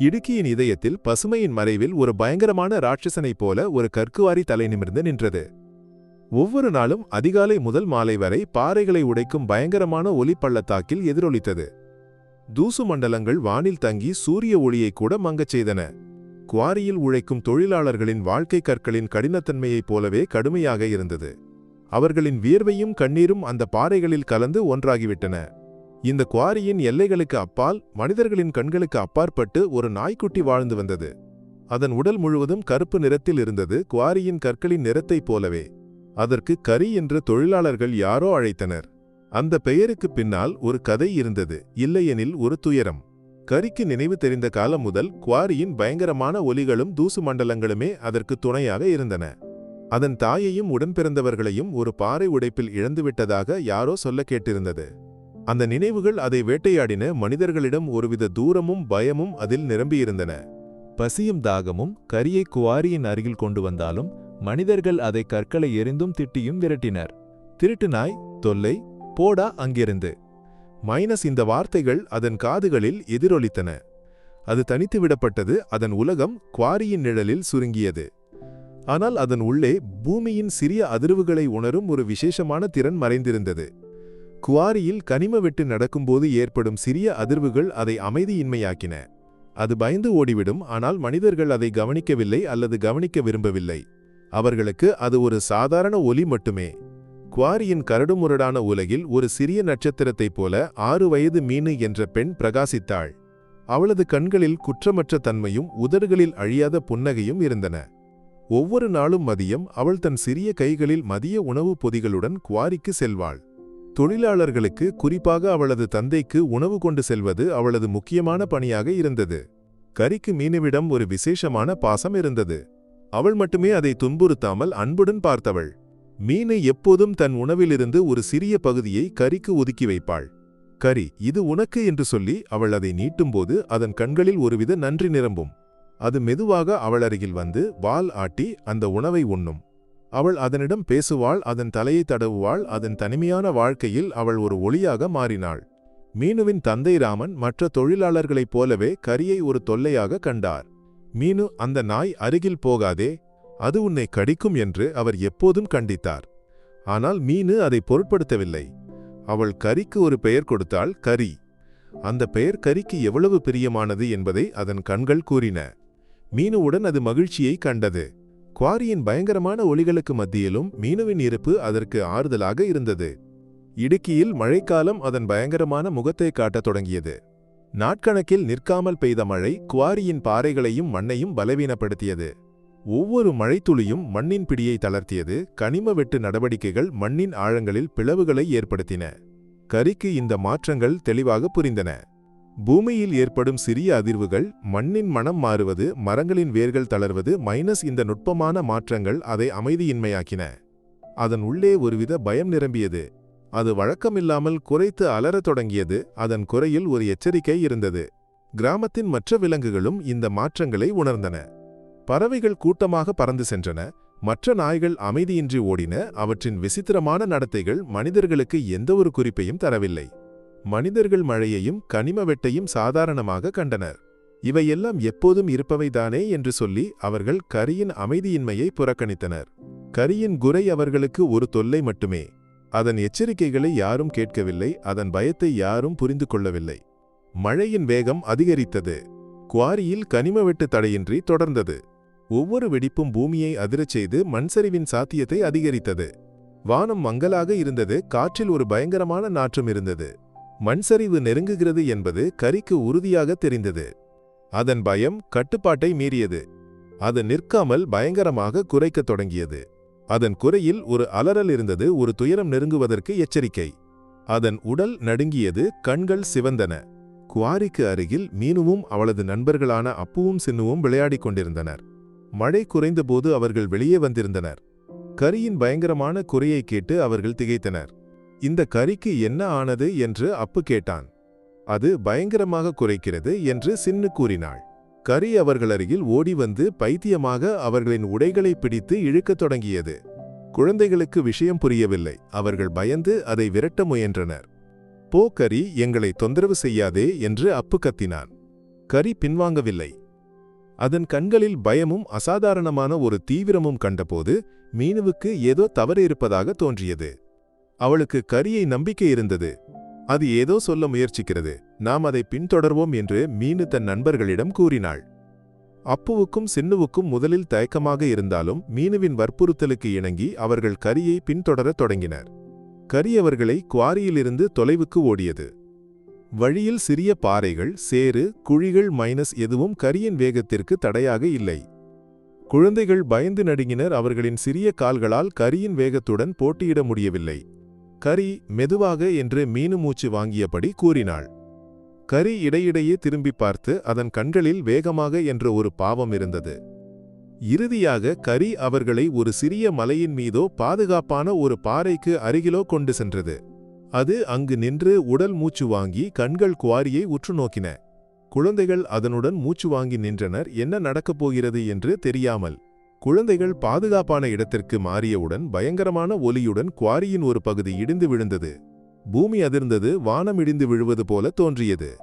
இடுக்கியின் இதயத்தில் பசுமையின் மறைவில் ஒரு பயங்கரமான ராட்சசனைப் போல ஒரு கற்குவாரி தலை நிமிர்ந்து நின்றது. ஒவ்வொரு நாளும் அதிகாலை முதல் மாலை வரை பாறைகளை உடைக்கும் பயங்கரமான ஒலி பள்ளத்தாக்கில் எதிரொலித்தது. தூசு மண்டலங்கள் வானில் தங்கி சூரிய ஒளியை கூட மங்கச் செய்தன. குவாரியில் உழைக்கும் தொழிலாளர்களின் வாழ்க்கை கற்களின் கடினத்தன்மையைப் போலவே கடுமையாக இருந்தது. அவர்களின் வியர்வையும் கண்ணீரும் அந்த பாறைகளில் கலந்து ஒன்றாகிவிட்டன. இந்த குவாரியின் எல்லைகளுக்கு அப்பால் மனிதர்களின் கண்களுக்கு அப்பாற்பட்டு ஒரு நாய்க்குட்டி வாழ்ந்து வந்தது. அதன் உடல் முழுவதும் கருப்பு நிறத்தில் இருந்தது குவாரியின் கற்களின் நிறத்தைப் போலவே. அதற்கு கரி என்று தொழிலாளர்கள் யாரோ அழைத்தனர். அந்த பெயருக்கு பின்னால் ஒரு கதை இருந்தது இல்லையெனில் ஒரு துயரம். கரிக்கு நினைவு தெரிந்த காலம் முதல் குவாரியின் பயங்கரமான ஒலிகளும் தூசு மண்டலங்களுமே அதற்கு துணையாக இருந்தன. அதன் தாயையும் உடன்பிறந்தவர்களையும் ஒரு பாறை உடைப்பில் இழந்துவிட்டதாக யாரோ சொல்ல கேட்டிருந்தது. அந்த நினைவுகள் அதை வேட்டையாடின மனிதர்களிடம் ஒருவித தூரமும் பயமும் அதில் நிரம்பியிருந்தன. பசியும் தாகமும் கரியை குவாரியின் அருகில் கொண்டு வந்தாலும் மனிதர்கள் அதை கற்களை எரிந்தும் திட்டியும் விரட்டினர். திருட்டு நாய் தொல்லை போடா அங்கிருந்து. மைனஸ் இந்த வார்த்தைகள் அதன் காதுகளில் எதிரொலித்தன. அது தனித்து விடப்பட்டது அதன் உலகம் குவாரியின் நிழலில் சுருங்கியது. ஆனால் அதன் உள்ளே பூமியின் சிறிய அதிர்வுகளை உணரும் ஒரு விசேஷமான திறன் மறைந்திருந்தது. குவாரியில் கனிம வெட்டு நடக்கும்போது ஏற்படும் சிறிய அதிர்வுகள் அதை அமைதியின்மையாக்கின. அது பயந்து ஓடிவிடும் ஆனால் மனிதர்கள் அதை கவனிக்கவில்லை அல்லது கவனிக்க விரும்பவில்லை. அவர்களுக்கு அது ஒரு சாதாரண ஒலி மட்டுமே. குவாரியின் கரடுமுரடான உலகில் ஒரு சிறிய நட்சத்திரத்தைப் போல ஆறு வயது மீனு என்ற பெண் பிரகாசித்தாள். அவளது கண்களில் குற்றமற்ற தன்மையும் உதடுகளில் அழியாத புன்னகையும் இருந்தன. ஒவ்வொரு நாளும் மதியம் அவள் தன் சிறிய கைகளில் மதிய உணவுப் பொதிகளுடன் குவாரிக்கு செல்வாள். தொழிலாளர்களுக்கு குறிப்பாக அவளது தந்தைக்கு உணவு கொண்டு செல்வது அவளது முக்கியமான பணியாக இருந்தது. கரிக்கு மீனுவிடம் ஒரு விசேஷமான பாசம் இருந்தது. அவள் மட்டுமே அதை துன்புறுத்தாமல் அன்புடன் பார்த்தவள். மீனு எப்போதும் தன் உணவிலிருந்து ஒரு சிறிய பகுதியை கரிக்கு ஒதுக்கி வைப்பாள். கரி இது உனக்கு? என்று சொல்லி அவள் அதை நீட்டும்போது அதன் கண்களில் ஒருவித நன்றி நிரம்பும். அது மெதுவாக அவள் அருகில் வந்து வால் ஆட்டி அந்த உணவை உண்ணும். அவள் அதனிடம் பேசுவாள் அதன் தலையை தடவுவாள் அதன் தனிமையான வாழ்க்கையில் அவள் ஒரு ஒளியாக மாறினாள். மீனுவின் தந்தை ராமன் மற்ற தொழிலாளர்களைப் போலவே கரியை ஒரு தொல்லையாக கண்டார். மீனு அந்த நாய் அருகில் போகாதே அது உன்னை கடிக்கும் என்று அவர் எப்போதும் கண்டித்தார். ஆனால் மீனு அதை பொருட்படுத்தவில்லை. அவள் கரிக்கு ஒரு பெயர் கொடுத்தாள் கரி. அந்த பெயர் கரிக்கு எவ்வளவு பிரியமானது என்பதை அதன் கண்கள் கூறின. மீனுவுடன் அது மகிழ்ச்சியை கண்டது. குவாரியின் பயங்கரமான ஒளிகளுக்கு மத்தியிலும் மீனுவின் இருப்பு அதற்கு ஆறுதலாக இருந்தது. இடுக்கியில் மழைக்காலம் அதன் பயங்கரமான முகத்தை காட்டத் தொடங்கியது. நாட்கணக்கில் நிற்காமல் பெய்த மழை குவாரியின் பாறைகளையும் மண்ணையும் பலவீனப்படுத்தியது. ஒவ்வொரு மழைத்துளியும் மண்ணின் பிடியை தளர்த்தியது. கனிம வெட்டு நடவடிக்கைகள் மண்ணின் ஆழங்களில் பிளவுகளை ஏற்படுத்தின. கரிக்கு இந்த மாற்றங்கள் தெளிவாக புரிந்தன. பூமியில் ஏற்படும் சிறிய அதிர்வுகள் மண்ணின் மனம் மாறுவது மரங்களின் வேர்கள் தளர்வது மைனஸ் இந்த நுட்பமான மாற்றங்கள் அதை அமைதியின்மையாக்கின. அதன் உள்ளே ஒருவித பயம் நிரம்பியது. அது வழக்கமில்லாமல் குறைத்து அலறத் தொடங்கியது. அதன் குறையில் ஒரு எச்சரிக்கை இருந்தது. கிராமத்தின் மற்ற விலங்குகளும் இந்த மாற்றங்களை உணர்ந்தன. பறவைகள் கூட்டமாக பறந்து சென்றன. மற்ற நாய்கள் அமைதியின்றி ஓடின. அவற்றின் விசித்திரமான நடத்தைகள் மனிதர்களுக்கு எந்தவொரு குறிப்பையும் தரவில்லை. மனிதர்கள் மழையையும் கனிம வெட்டையும் சாதாரணமாக கண்டனர். இவையெல்லாம் எப்போதும் இருப்பவைதானே என்று சொல்லி அவர்கள் கரியின் அமைதியின்மையை புறக்கணித்தனர். கரியின் குறை அவர்களுக்கு ஒரு தொல்லை மட்டுமே. அதன் எச்சரிக்கைகளை யாரும் கேட்கவில்லை அதன் பயத்தை யாரும் புரிந்து கொள்ளவில்லை. மழையின் வேகம் அதிகரித்தது. குவாரியில் கனிம வெட்டு தடையின்றி தொடர்ந்தது. ஒவ்வொரு வெடிப்பும் பூமியை அதிரச் செய்து மண்சரிவின் சாத்தியத்தை அதிகரித்தது. வானம் மங்கலாக இருந்தது காற்றில் ஒரு பயங்கரமான நாற்றம் இருந்தது. மண்சரிவு நெருங்குகிறது என்பது கரிக்கு உறுதியாக தெரிந்தது. அதன் பயம் கட்டுப்பாட்டை மீறியது. அது நிற்காமல் பயங்கரமாக குறைக்கத் தொடங்கியது. அதன் குறையில் ஒரு அலறல் இருந்தது ஒரு துயரம் நெருங்குவதற்கு எச்சரிக்கை. அதன் உடல் நடுங்கியது கண்கள் சிவந்தன. குவாரிக்கு அருகில் மீனுவும் அவளது நண்பர்களான அப்புவும் சின்னுவும் விளையாடிக் கொண்டிருந்தனர். மழை குறைந்தபோது அவர்கள் வெளியே வந்திருந்தனர். கரியின் பயங்கரமான குறையை கேட்டு அவர்கள் திகைத்தனர். இந்த கரிக்கு என்ன ஆனது என்று அப்பு கேட்டான். அது பயங்கரமாக குறைக்கிறது என்று சின்னு கூறினாள். கரி அவர்கள் அருகில் ஓடி வந்து பைத்தியமாக அவர்களின் உடைகளை பிடித்து இழுக்கத் தொடங்கியது. குழந்தைகளுக்கு விஷயம் புரியவில்லை. அவர்கள் பயந்து அதை விரட்ட முயன்றனர். போ கரி எங்களை தொந்தரவு செய்யாதே என்று அப்பு கத்தினான். கரி பின்வாங்கவில்லை. அதன் கண்களில் பயமும் அசாதாரணமான ஒரு தீவிரமும் கண்டபோது மீனுவுக்கு ஏதோ தவறு இருப்பதாக தோன்றியது. அவளுக்கு கரியை நம்பிக்கை இருந்தது. அது ஏதோ சொல்ல முயற்சிக்கிறது. நாம் அதை பின்தொடர்வோம் என்று மீனு தன் நண்பர்களிடம் கூறினாள். அப்புவுக்கும் சின்னுவுக்கும் முதலில் தயக்கமாக இருந்தாலும் மீனுவின் வற்புறுத்தலுக்கு இணங்கி அவர்கள் கரியை பின்தொடரத் தொடங்கினர். கரி அவர்களை குவாரியிலிருந்து தொலைவுக்கு ஓடியது. வழியில் சிறிய பாறைகள் சேறு குழிகள் மைனஸ் எதுவும் கரியின் வேகத்திற்கு தடையாக இல்லை. குழந்தைகள் பயந்து நடுங்கினர். அவர்களின் சிறிய கால்களால் கரியின் வேகத்துடன் போட்டியிட முடியவில்லை. கரி மெதுவாக என்று மீனு மூச்சு வாங்கியபடி கூறினாள். கரி இடையிடையே திரும்பி பார்த்து அதன் கண்களில் வேகமாக என்ற ஒரு பாவம் இருந்தது. இறுதியாக கரி அவர்களை ஒரு சிறிய மலையின் மீதோ பாதுகாப்பான ஒரு பாறைக்கு அருகிலோ கொண்டு சென்றது. அது அங்கு நின்று உடல் மூச்சு வாங்கி கண்கள் குவாரியை உற்று நோக்கின. குழந்தைகள் அதனுடன் மூச்சு வாங்கி நின்றனர். என்ன நடக்கப் போகிறது என்று தெரியாமல் குழந்தைகள் பாதுகாப்பான இடத்திற்கு மாறியவுடன் பயங்கரமான ஒலியுடன் குவாரியின் ஒரு பகுதி இடிந்து விழுந்தது. பூமி அதிர்ந்தது வானம் இடிந்து விழுவது போல தோன்றியது.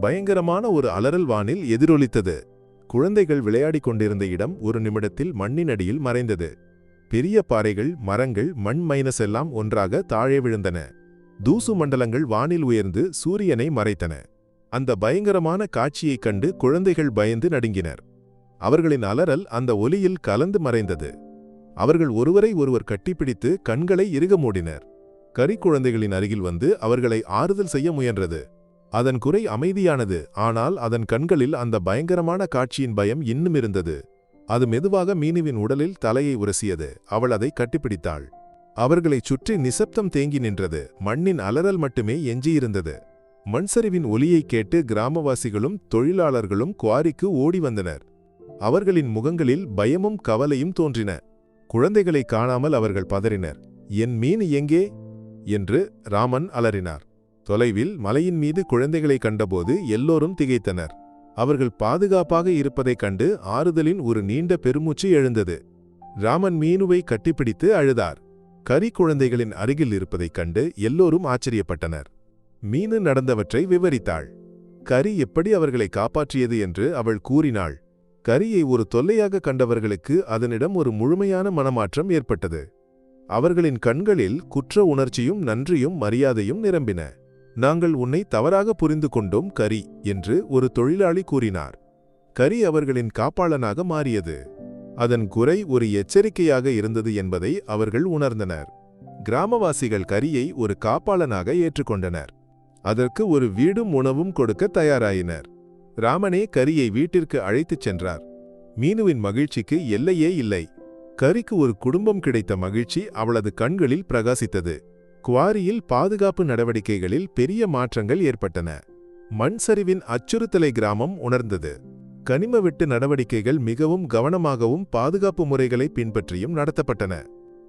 பயங்கரமான ஒரு அலறல் வானில் எதிரொலித்தது. குழந்தைகள் விளையாடிக் கொண்டிருந்த இடம் ஒரு நிமிடத்தில் மண்ணின் அடியில் மறைந்தது. பெரிய பாறைகள் மரங்கள் மண் மைனஸ் எல்லாம் ஒன்றாக தாழே விழுந்தன. தூசு மண்டலங்கள் வானில் உயர்ந்து சூரியனை மறைத்தன. அந்த பயங்கரமான காட்சியைக் கண்டு குழந்தைகள் பயந்து நடுங்கினர். அவர்களின் அலறல் அந்த ஒலியில் கலந்து மறைந்தது. அவர்கள் ஒருவரை ஒருவர் கட்டிப்பிடித்து கண்களை இறுக மூடினர். கரிக்குழந்தைகளின் அருகில் வந்து அவர்களை ஆறுதல் செய்ய முயன்றது. அதன் குறை அமைதியானது ஆனால் அதன் கண்களில் அந்த பயங்கரமான காட்சியின் பயம் இன்னும் இருந்தது. அது மெதுவாக மீனுவின் உடலில் தலையை உரசியது. அவள் அதை கட்டிப்பிடித்தாள். அவர்களைச் சுற்றி நிசப்தம் தேங்கி நின்றது. மண்ணின் அலறல் மட்டுமே எஞ்சியிருந்தது. மண்சரிவின் ஒலியைக் கேட்டு கிராமவாசிகளும் தொழிலாளர்களும் குவாரிக்கு ஓடி வந்தனர். அவர்களின் முகங்களில் பயமும் கவலையும் தோன்றின. குழந்தைகளை காணாமல் அவர்கள் பதறினர். என் மீன் எங்கே என்று ராமன் அலறினார். தொலைவில் மலையின் மீது குழந்தைகளை கண்டபோது எல்லோரும் திகைத்தனர். அவர்கள் பாதுகாப்பாக இருப்பதைக் கண்டு ஆறுதலின் ஒரு நீண்ட பெருமூச்சு எழுந்தது. ராமன் மீனுவை கட்டிப்பிடித்து அழுதார். கரி குழந்தைகளின் அருகில் இருப்பதைக் கண்டு எல்லோரும் ஆச்சரியப்பட்டனர். மீனு நடந்தவற்றை விவரித்தாள். கரி எப்படி அவர்களை காப்பாற்றியது என்று அவள் கூறினாள். கரியை ஒரு தொல்லையாக கண்டவர்களுக்கு அதனிடம் ஒரு முழுமையான மனமாற்றம் ஏற்பட்டது. அவர்களின் கண்களில் குற்ற உணர்ச்சியும் நன்றியும் மரியாதையும் நிரம்பின. நாங்கள் உன்னை தவறாக புரிந்து கொண்டோம் கரி என்று ஒரு தொழிலாளி கூறினார். கரி அவர்களின் காப்பாளனாக மாறியது. அதன் குறை ஒரு எச்சரிக்கையாக இருந்தது என்பதை அவர்கள் உணர்ந்தனர். கிராமவாசிகள் கரியை ஒரு காப்பாளனாக ஏற்றுக்கொண்டனர். அதற்கு ஒரு வீடும் உணவும் கொடுக்க தயாராயினர். ராமனே கரியை வீட்டிற்கு அழைத்துச் சென்றார். மீனுவின் மகிழ்ச்சிக்கு எல்லையே இல்லை. கரிக்கு ஒரு குடும்பம் கிடைத்த மகிழ்ச்சி அவளது கண்களில் பிரகாசித்தது. குவாரியில் பாதுகாப்பு நடவடிக்கைகளில் பெரிய மாற்றங்கள் ஏற்பட்டன. மண் சரிவின் அச்சுறுத்தலை கிராமம் உணர்ந்தது. கனிம வெட்டு நடவடிக்கைகள் மிகவும் கவனமாகவும் பாதுகாப்பு முறைகளை பின்பற்றியும் நடத்தப்பட்டன.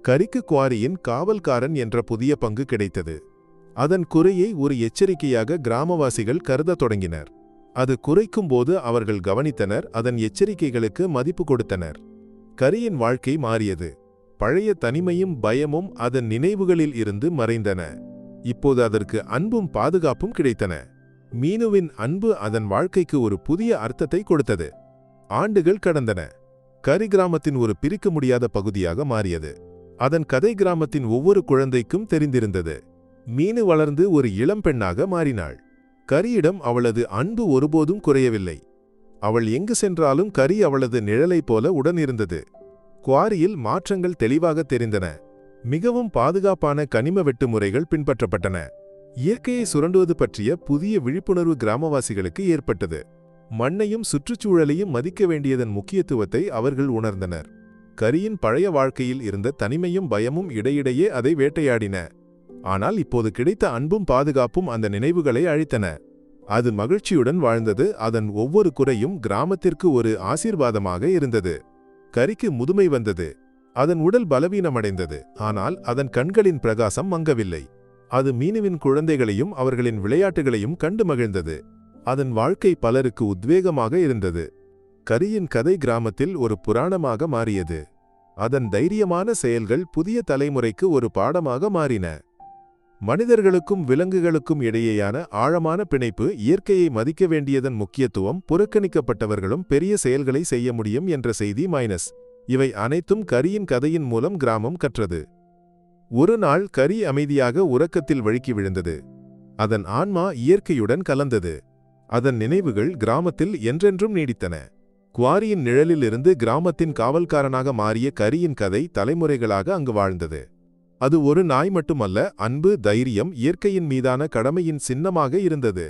கரிக்கு குவாரியின் காவல்காரன் என்ற புதிய பங்கு கிடைத்தது. அதன் குறையை ஒரு எச்சரிக்கையாக கிராமவாசிகள் கருதத் தொடங்கினர். அது குறைக்கும் போது அவர்கள் கவனித்தனர் அதன் எச்சரிக்கைகளுக்கு மதிப்பு கொடுத்தனர். கரியின் வாழ்க்கை மாறியது. பழைய தனிமையும் பயமும் அதன் நினைவுகளில் இருந்து மறைந்தன. இப்போது அதற்கு அன்பும் பாதுகாப்பும் கிடைத்தன. மீனுவின் அன்பு அதன் வாழ்க்கைக்கு ஒரு புதிய அர்த்தத்தை கொடுத்தது. ஆண்டுகள் கடந்தன. கரி கிராமத்தின் ஒரு பிரிக்க முடியாத பகுதியாக மாறியது. அதன் கதை கிராமத்தின் ஒவ்வொரு குழந்தைக்கும் தெரிந்திருந்தது. மீனு வளர்ந்து ஒரு இளம்பெண்ணாக மாறினாள். கரியிடம் அவளது அன்பு ஒருபோதும் குறையவில்லை. அவள் எங்கு சென்றாலும் கரி அவளது நிழலைப் போல உடனிருந்தது. குவாரியில் மாற்றங்கள் தெளிவாக தெரிந்தன. மிகவும் பாதுகாப்பான கனிம வெட்டு முறைகள் பின்பற்றப்பட்டன. இயற்கையை சுரண்டுவது பற்றிய புதிய விழிப்புணர்வு கிராமவாசிகளுக்கு ஏற்பட்டது. மண்ணையும் சுற்றுச்சூழலையும் மதிக்க வேண்டியதன் முக்கியத்துவத்தை அவர்கள் உணர்ந்தனர். கரியின் பழைய வாழ்க்கையில் இருந்த தனிமையும் பயமும் இடையிடையே அதை வேட்டையாடின. ஆனால் இப்போது கிடைத்த அன்பும் பாதுகாப்பும் அந்த நினைவுகளை அழித்தன. அது மகிழ்ச்சியுடன் வாழ்ந்தது அதன் ஒவ்வொரு குறையும் கிராமத்திற்கு ஒரு ஆசீர்வாதமாக இருந்தது. கரிக்கு முதுமை வந்தது அதன் உடல் பலவீனமடைந்தது ஆனால் அதன் கண்களின் பிரகாசம் மங்கவில்லை. அது மீனுவின் குழந்தைகளையும் அவர்களின் விளையாட்டுகளையும் கண்டு மகிழ்ந்தது. அதன் வாழ்க்கை பலருக்கு உத்வேகமாக இருந்தது. கரியின் கதை கிராமத்தில் ஒரு புராணமாக மாறியது. அதன் தைரியமான செயல்கள் புதிய தலைமுறைக்கு ஒரு பாடமாக மாறின. மனிதர்களுக்கும் விலங்குகளுக்கும் இடையேயான ஆழமான பிணைப்பு இயற்கையை மதிக்க வேண்டியதன் முக்கியத்துவம் புறக்கணிக்கப்பட்டவர்களும் பெரிய செயல்களை செய்ய முடியும் என்ற செய்தி மைனஸ் இவை அனைத்தும் கரியின் கதையின் மூலம் கிராமம் கற்றது. ஒரு நாள் கரி அமைதியாக உறக்கத்தில் வழுக்கி விழுந்தது. அதன் ஆன்மா இயற்கையுடன் கலந்தது. அதன் நினைவுகள் கிராமத்தில் என்றென்றும் நீடித்தன. குவாரியின் நிழலிலிருந்து கிராமத்தின் காவல்காரனாக மாறிய கரியின் கதை தலைமுறைகளாக அங்கு வாழ்ந்தது. அது ஒரு நாய் மட்டுமல்ல அன்பு தைரியம் இயற்கையின் மீதான கடமையின் சின்னமாக இருந்தது.